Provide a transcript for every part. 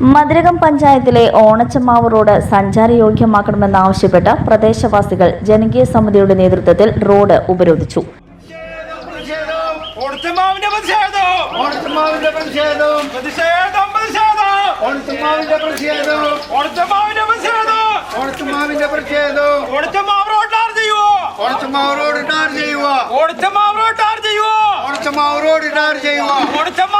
മധുരകം പഞ്ചായത്തിലെ ഓണച്ചമാവ് റോഡ് സഞ്ചാരയോഗ്യമാക്കണമെന്നാവശ്യപ്പെട്ട് പ്രദേശവാസികൾ ജനകീയ സമിതിയുടെ നേതൃത്വത്തിൽ റോഡ് ഉപരോധിച്ചു. ഓണച്ചമാവ് റോഡ് ചെയ്യുവോ? ഓടിച്ചമാവ് റോഡ് ചെയ്യുവോ? ഓണച്ചമാവ് റോഡ് ചെയ്യുവോ? ഓടിച്ചമാവ്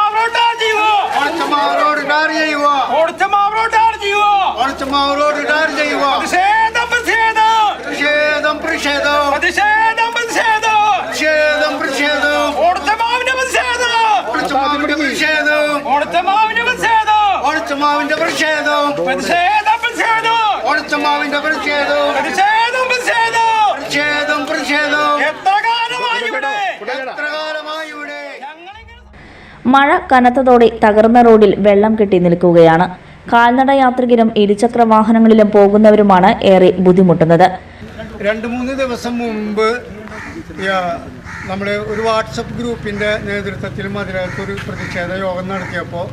ടാർ ചെയ്യുക ഓണത്തമാവ് ടാർ ചെയ്യുവോ? ഓണത്തുമാവ് ടാർ ചെയ്യുക പ്രതിഷേധം പ്രതിഷേധം. പ്രതിഷേധം പ്രതിഷേധം. പ്രതിഷേധം പ്രതിഷേധം. പ്രതിഷേധം പ്രതിഷേധം. ഓണത്തമാവിന്റെ പ്രതിഷേധം. ഓണത്തുമാവിന്റെ പ്രതിഷേധവും ഓണത്തമാവിന്റെ പ്രതിഷേധം. ഓണത്തുമാവിന്റെ പ്രതിഷേധവും പ്രതിഷേധം. പ്രതിഷേധം ഓണത്തുമാവിന്റെ പ്രതിഷേധവും പ്രതിഷേധം. പ്രതിഷേധം പ്രതിഷേധം. പ്രതിഷേധവും എത്ര കാലമായി ഇവിടെ? എത്ര കാലമായി ഇവിടെ ഞങ്ങളിങ്ങനെ മഴ കനത്തതോടെ തകർന്ന റോഡിൽ വെള്ളം കെട്ടി നിൽക്കുകയാണ്. കാൽനട യാത്രികരും ഇരുചക്ര വാഹനങ്ങളിലും പോകുന്നവരുമാണ് ഏറെ ബുദ്ധിമുട്ടുന്നത്. രണ്ട് മൂന്ന് ദിവസം മുമ്പ് നമ്മുടെ ഒരു വാട്സപ്പ് ഗ്രൂപ്പിന്റെ നേതൃത്വത്തിൽ മതിലകത്ത് ഒരു പ്രതിഷേധ യോഗം നടത്തിയപ്പോൾ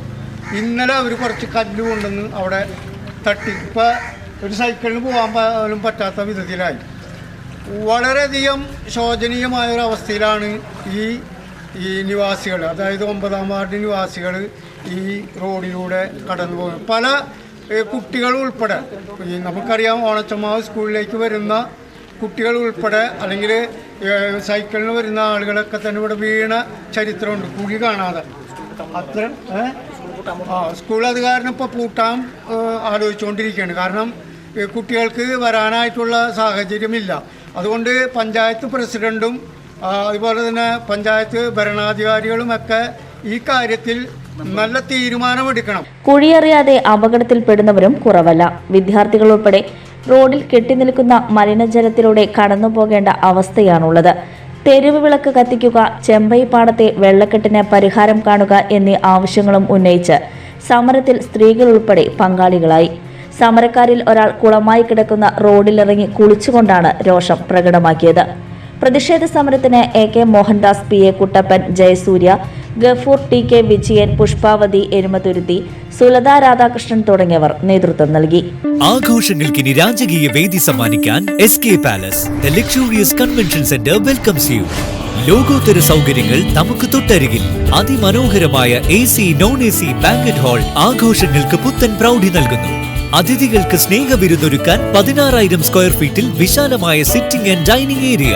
ഇന്നലെ അവർ കുറച്ച് കല്ല് കൊണ്ടുവന്ന് അവിടെ തട്ടി. ഇപ്പോൾ ഒരു സൈക്കിളിന് പോകാൻ പോലും പറ്റാത്ത വിധത്തിലായി. വളരെയധികം ശോചനീയമായ ഒരു അവസ്ഥയിലാണ് ഈ ഈ നിവാസികൾ അതായത് ഒമ്പതാം വാർഡ് നിവാസികൾ ഈ റോഡിലൂടെ കടന്നു പോകും പല കുട്ടികൾ ഉൾപ്പെടെ ഈ നമുക്കറിയാം ഓണച്ചമാവ് സ്കൂളിലേക്ക് വരുന്ന കുട്ടികൾ ഉൾപ്പെടെ അല്ലെങ്കിൽ സൈക്കിളിന് വരുന്ന ആളുകളൊക്കെ തന്നെ ഇവിടെ വീണ ചരിത്രമുണ്ട്. കുഴി കാണാതെ. അത്ര ആ സ്കൂൾ അധികാരനിപ്പോൾ പൂട്ടാൻ ഏഹ്, ആലോചിച്ചുകൊണ്ടിരിക്കുകയാണ്. കാരണം കുട്ടികൾക്ക് വരാനായിട്ടുള്ള സാഹചര്യമില്ല. അതുകൊണ്ട് പഞ്ചായത്ത് പ്രസിഡന്റും ആ, അതുപോലെ തന്നെ പഞ്ചായത്ത് ഭരണാധികാരികളുമൊക്കെ ഈ കാര്യത്തിൽ നല്ല തീരുമാനമെടുക്കണം. കുഴിയറിയാതെ അപകടത്തിൽപ്പെടുന്നവരും കുറവല്ല. വിദ്യാർത്ഥികൾ ഉൾപ്പെടെ റോഡിൽ കെട്ടിനിൽക്കുന്ന മലിനജലത്തിലൂടെ കടന്നു പോകേണ്ട അവസ്ഥയാണുള്ളത്. തെരുവ് വിളക്ക് കത്തിക്കുക ചെമ്പൈ പാടത്തെ വെള്ളക്കെട്ടിന് പരിഹാരം കാണുക എന്നീ ആവശ്യങ്ങളും ഉന്നയിച്ച് സമരത്തിൽ സ്ത്രീകൾ ഉൾപ്പെടെ പങ്കാളികളായി. സമരക്കാരിൽ ഒരാൾ കുളമായി കിടക്കുന്ന റോഡിലിറങ്ങി കുളിച്ചുകൊണ്ടാണ് രോഷം പ്രകടമാക്കിയത്. പ്രതിഷേധ സമരത്തിന് A K Mohandas P A Kuttappan Jayasurya Gafoor T K Vijayan Pushpavathi Erumathuruthi Sulatha Radhakrishnan തുടങ്ങിയവർ നേതൃത്വം നൽകി. ആഘോഷങ്ങൾക്ക് ഇനി രാജകീയ വേദി സമ്മാനിക്കാൻ S K palace luxurious convention centre welcomes you ലോകോത്തര സൗകര്യങ്ങൾ നമുക്ക് തൊട്ടരികിൽ. അതിമനോഹരമായ A C non A C banquet hall ആഘോഷങ്ങൾക്ക് പുത്തൻ പ്രൗഢി നൽകുന്നു. അതിഥികൾക്ക് സ്നേഹ വിരുന്നൊരുക്കാൻ പതിനാറായിരം സ്ക്വയർ ഫീറ്റിൽ വിശാലമായ സിറ്റിംഗ് ആൻഡ് ഡൈനിങ് ഏരിയ